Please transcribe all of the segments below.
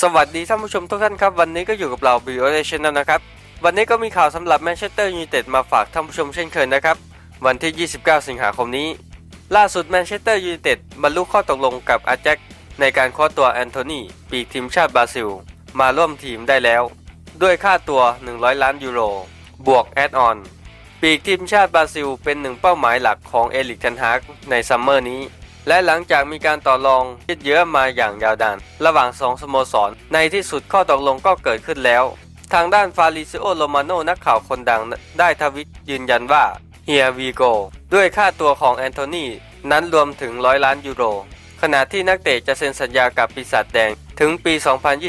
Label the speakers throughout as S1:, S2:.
S1: สวัสดีท่านผู้ชมทุกท่านครับ วันนี้ก็อยู่กับเราบิวเอชแนลนะครับ วันนี้ก็มีข่าวสำหรับแมนเชสเตอร์ยูไนเต็ดมาฝากท่านผู้ชมเช่นเคยนะครับ วันที่ 29 สิงหาคมนี้ ล่าสุดแมนเชสเตอร์ยูไนเต็ดบรรลุข้อตกลงกับอาแจ็คในการคว้าตัวแอนโทนีปีกทีมชาติบราซิล มาร่วมทีมได้แล้ว ด้วยค่าตัว 100 ล้านยูโร บวกแอดออน ปีกทีมชาติบราซิล เป็นหนึ่งเป้าหมายหลักของเอลิกเทนฮากในซัมเมอร์นี้ และหลังจากมีการต่อรองยืดเยื้อมาอย่างยาวนานระหว่างสองสโมสร ในที่สุดข้อตกลงก็เกิดขึ้นแล้ว ทางด้านฟาริซิโอโรมาโนนักข่าวคนดังได้ทวิตยืนยันว่า Here we go ด้วยค่าตัวของแอนโทนีนั้นรวมถึงร้อยล้านยูโร ขณะที่นักเตะจะเซ็นสัญญากับปีศาจแดงถึงปี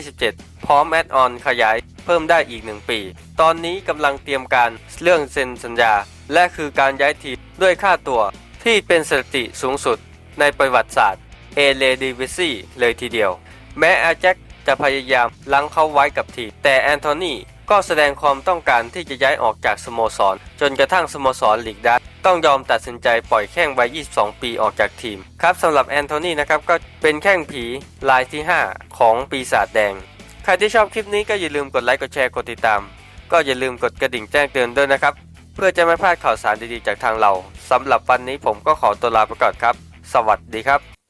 S1: 2027 พร้อมแอดออนขยายเพิ่มได้อีก 1 ปี ตอนนี้กำลังเตรียมการเรื่องเซ็นสัญญา และคือการย้ายทีมด้วยค่าตัวที่เป็นสถิติสูงสุด ในประวัติศาสตร์เอเลดิวิซีเลยทีเดียว แม้อาแจ็คจะพยายามลังเขาไว้กับทีแต่แอนโทนีก็แสดงความต้องการที่จะย้ายออกจากสโมสร จนกระทั่งสโมสรลีกดัตต้องยอมตัดสินใจปล่อยแข้งวัย 22 ปีออกจากทีม ครับสำหรับแอนโทนีนะครับก็เป็นแข้งผีลายที่ 5 ของปีศาจแดง ใครที่ชอบคลิปนี้ก็อย่าลืมกดไลค์กดแชร์กดติดตาม ก็อย่าลืมกดกระดิ่งแจ้งเตือนด้วยนะครับ เพื่อจะไม่พลาดข่าวสารดีๆจากทางเราสำหรับวันนี้ผมก็ขอตัวลาไปก่อนครับ สวัสดีครับ